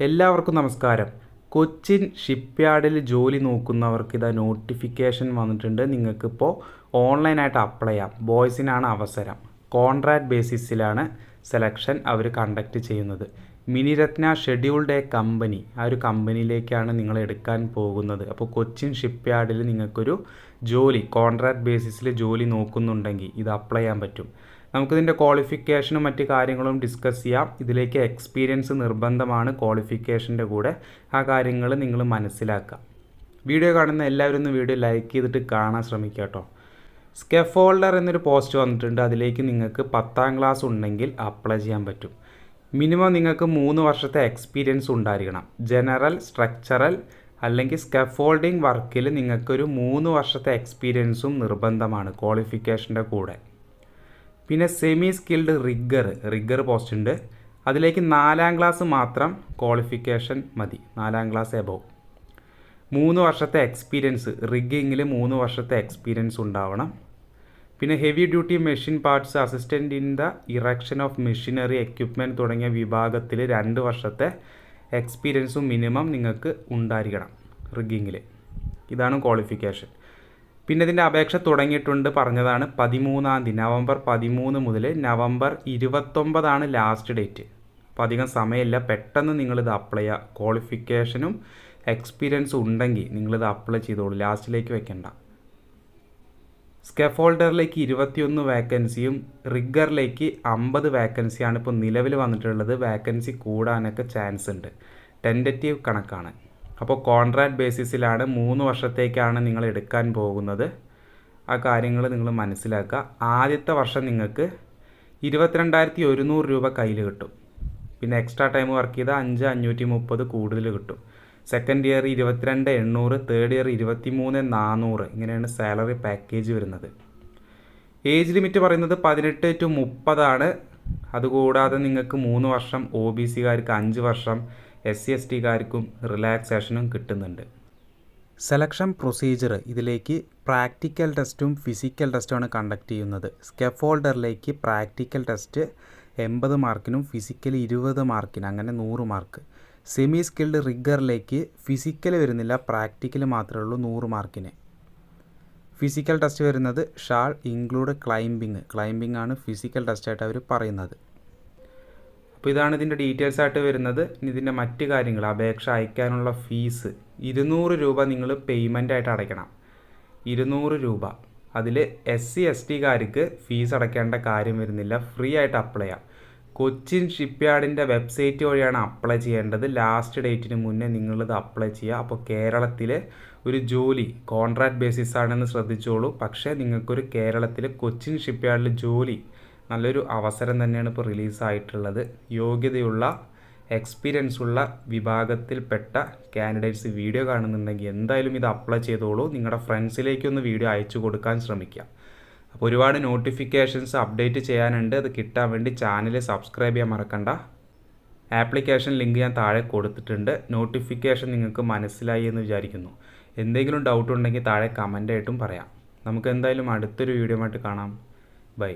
എല്ലാവർക്കും നമസ്കാരം. കൊച്ചിൻ ഷിപ്പ്യാർഡിൽ ജോലി നോക്കുന്നവർക്ക് ഇതാ നോട്ടിഫിക്കേഷൻ വന്നിട്ടുണ്ട്. നിങ്ങൾക്കിപ്പോൾ ഓൺലൈനായിട്ട് അപ്ലൈ ചെയ്യാം. ബോയ്സിനാണ് അവസരം. കോൺട്രാക്ട് ബേസിസിലാണ് സെലക്ഷൻ അവർ കണ്ടക്ട് ചെയ്യുന്നത്. Miniratna scheduled A company. ആ ഒരു കമ്പനിയിലേക്കാണ് നിങ്ങൾ എടുക്കാൻ പോകുന്നത്. അപ്പോൾ കൊച്ചിൻ ഷിപ്പ്യാർഡിൽ നിങ്ങൾക്കൊരു ജോലി കോൺട്രാക്ട് ബേസിസിൽ ജോലി നോക്കുന്നുണ്ടെങ്കിൽ ഇത് അപ്ലൈ ചെയ്യാൻ പറ്റും. നമുക്കിതിന്റെ ക്വാളിഫിക്കേഷനും മറ്റ് കാര്യങ്ങളും ഡിസ്കസ് ചെയ്യാം. ഇതിലേക്ക് എക്സ്പീരിയൻസ് നിർബന്ധമാണ് ക്വാളിഫിക്കേഷന്റെ കൂടെ. ആ കാര്യങ്ങൾ നിങ്ങൾ മനസ്സിലാക്കുക. വീഡിയോ കാണുന്ന എല്ലാവരും ഒന്ന് വീഡിയോ ലൈക്ക് ചെയ്തിട്ട് കാണാൻ ശ്രമിക്കുക കേട്ടോ. സ്കെഫോൾഡർ എന്നൊരു പോസ്റ്റ് വന്നിട്ടുണ്ട്. അതിലേക്ക് നിങ്ങൾക്ക് പത്താം ക്ലാസ് ഉണ്ടെങ്കിൽ അപ്ലൈ ചെയ്യാൻ പറ്റും. മിനിമം നിങ്ങൾക്ക് മൂന്ന് വർഷത്തെ എക്സ്പീരിയൻസ് ഉണ്ടായിരിക്കണം. ജനറൽ സ്ട്രക്ചറൽ അല്ലെങ്കിൽ സ്കെഫോൾഡിംഗ് വർക്കിൽ നിങ്ങൾക്കൊരു മൂന്ന് വർഷത്തെ എക്സ്പീരിയൻസും നിർബന്ധമാണ് ക്വാളിഫിക്കേഷന്റെ കൂടെ. പിന്നെ semi skilled rigger rigger post ഉണ്ട്. അതിലേക്ക് നാലാം ക്ലാസ് മാത്രം ക്വാളിഫിക്കേഷൻ മതി. നാലാം ക്ലാസ് എബോവ് മൂന്ന് വർഷത്തെ എക്സ്പീരിയൻസ് റിഗിങ്ങിൽ മൂന്ന് വർഷത്തെ എക്സ്പീരിയൻസ് ഉണ്ടാവണം. പിന്നെ heavy duty machine parts assistant in the erection of machinery equipment തുടങ്ങിയ വിഭാഗത്തിൽ രണ്ട് വർഷത്തെ എക്സ്പീരിയൻസും മിനിമം നിങ്ങൾക്ക് ഉണ്ടായിരിക്കണം റിഗിങ്ങിൽ ഇതാണ് ക്വാളിഫിക്കേഷൻ പിന്നെ ഇതിന്റെ അപേക്ഷ തുടങ്ങിയിട്ടുണ്ട് പറഞ്ഞതാണ് പതിമൂന്നാം തീയതി നവംബർ പതിമൂന്ന് മുതൽ നവംബർ ഇരുപത്തൊമ്പതാണ് ലാസ്റ്റ് ഡേറ്റ് അപ്പോൾ അധികം സമയമില്ല പെട്ടെന്ന് നിങ്ങളിത് അപ്ലൈ ചെയ്യുക. ക്വാളിഫിക്കേഷനും എക്സ്പീരിയൻസും ഉണ്ടെങ്കിൽ നിങ്ങളിത് അപ്ലൈ ചെയ്തോളൂ. ലാസ്റ്റിലേക്ക് വെക്കണ്ട. സ്കെഫോൾഡറിലേക്ക് ഇരുപത്തിയൊന്ന് വേക്കൻസിയും റിഗറിലേക്ക് അമ്പത് വേക്കൻസിയാണ് ഇപ്പോൾ നിലവിൽ വന്നിട്ടുള്ളത്. വേക്കൻസി കൂടാനൊക്കെ ചാൻസ് ഉണ്ട്. ടെന്ററ്റീവ് കണക്കാണ്. അപ്പോൾ കോൺട്രാക്ട് ബേസിസിലാണ് മൂന്ന് വർഷത്തേക്കാണ് നിങ്ങൾ എടുക്കാൻ പോകുന്നത്. ആ കാര്യങ്ങൾ നിങ്ങൾ മനസ്സിലാക്കുക. ആദ്യത്തെ വർഷം നിങ്ങൾക്ക് ഇരുപത്തിരണ്ടായിരത്തി ഒരുന്നൂറ് രൂപ കയ്യിൽ കിട്ടും. പിന്നെ എക്സ്ട്രാ ടൈം വർക്ക് ചെയ്താൽ അഞ്ച് അഞ്ഞൂറ്റി മുപ്പത് കൂടുതൽ കിട്ടും. സെക്കൻഡ് ഇയർ ഇരുപത്തിരണ്ട് എണ്ണൂറ് തേർഡ് ഇയർ ഇരുപത്തി മൂന്ന് നാനൂറ് ഇങ്ങനെയാണ് സാലറി പാക്കേജ് വരുന്നത്. ഏജ് ലിമിറ്റ് പറയുന്നത് പതിനെട്ട് ടു മുപ്പതാണ്. അതുകൂടാതെ നിങ്ങൾക്ക് മൂന്ന് വർഷം ഒ ബി സിക്കാർക്ക് അഞ്ച് വർഷം എസ് സി എസ് ടിക്കാർക്കും റിലാക്സേഷനും കിട്ടുന്നുണ്ട്. സെലക്ഷൻ പ്രൊസീജിയർ ഇതിലേക്ക് പ്രാക്ടിക്കൽ ടെസ്റ്റും ഫിസിക്കൽ ടെസ്റ്റുമാണ് കണ്ടക്ട് ചെയ്യുന്നത്. സ്കെഫോൾഡറിലേക്ക് പ്രാക്ടിക്കൽ ടെസ്റ്റ് എൺപത് മാർക്കിനും ഫിസിക്കൽ ഇരുപത് മാർക്കിന് അങ്ങനെ നൂറ് മാർക്ക്. സെമി സ്കിൽഡ് റിഗറിലേക്ക് ഫിസിക്കൽ വരുന്നില്ല പ്രാക്ടിക്കൽ മാത്രമേ ഉള്ളൂ നൂറ് മാർക്കിന്. ഫിസിക്കൽ ടെസ്റ്റ് വരുന്നത് ഷാൾ ഇൻക്ലൂഡ് ക്ലൈംബിങ് ക്ലൈംബിംഗ് ആണ് ഫിസിക്കൽ ടെസ്റ്റായിട്ട് അവർ പറയുന്നത്. അപ്പോൾ ഇതാണ് ഇതിന്റെ ഡീറ്റെയിൽസ് ആയിട്ട് വരുന്നത്. ഇനി ഇതിന്റെ മറ്റ് കാര്യങ്ങൾ അപേക്ഷ അയക്കാനുള്ള ഫീസ് ഇരുന്നൂറ് രൂപ നിങ്ങൾ പേയ്മെന്റ് ആയിട്ട് അടയ്ക്കണം. ഇരുന്നൂറ് രൂപ. അതിൽ എസ് സി എസ് ടിക്കാർക്ക് ഫീസ് അടയ്ക്കേണ്ട കാര്യം വരുന്നില്ല. ഫ്രീ ആയിട്ട് അപ്ലൈ ചെയ്യാം. കൊച്ചിൻ ഷിപ്പ്യാർഡിന്റെ വെബ്സൈറ്റ് വഴിയാണ് അപ്ലൈ ചെയ്യേണ്ടത്. ലാസ്റ്റ് ഡേറ്റിന് മുന്നേ നിങ്ങളിത് അപ്ലൈ ചെയ്യുക. അപ്പോൾ കേരളത്തിൽ ഒരു ജോലി കോൺട്രാക്ട് ബേസിസ് ആണെന്ന് ശ്രദ്ധിച്ചോളൂ. പക്ഷേ നിങ്ങൾക്കൊരു കേരളത്തിൽ കൊച്ചിൻ ഷിപ്പ്യാർഡിൽ ജോലി നല്ലൊരു അവസരം തന്നെയാണ് ഇപ്പോൾ റിലീസായിട്ടുള്ളത്. യോഗ്യതയുള്ള എക്സ്പീരിയൻസ് ഉള്ള വിഭാഗത്തിൽപ്പെട്ട കാൻഡിഡേറ്റ്സ് വീഡിയോ കാണുന്നുണ്ടെങ്കിൽ എന്തായാലും ഇത് അപ്ലൈ ചെയ്തോളൂ. നിങ്ങളുടെ ഫ്രണ്ട്സിലേക്കൊന്ന് വീഡിയോ അയച്ചു കൊടുക്കാൻ ശ്രമിക്കുക അപ്പോൾ ഒരുപാട് നോട്ടിഫിക്കേഷൻസ് അപ്ഡേറ്റ് ചെയ്യാനുണ്ട്. അത് കിട്ടാൻ വേണ്ടി ചാനൽ സബ്സ്ക്രൈബ് ചെയ്യാൻ മറക്കണ്ട. ആപ്ലിക്കേഷൻ ലിങ്ക് ഞാൻ താഴെ കൊടുത്തിട്ടുണ്ട്. നോട്ടിഫിക്കേഷൻ നിങ്ങൾക്ക് മനസ്സിലായി എന്ന് വിചാരിക്കുന്നു. എന്തെങ്കിലും ഡൗട്ട് ഉണ്ടെങ്കിൽ താഴെ കമന്റായിട്ടും പറയാം. നമുക്ക് എന്തായാലും അടുത്തൊരു വീഡിയോ ആയിട്ട് കാണാം. ബൈ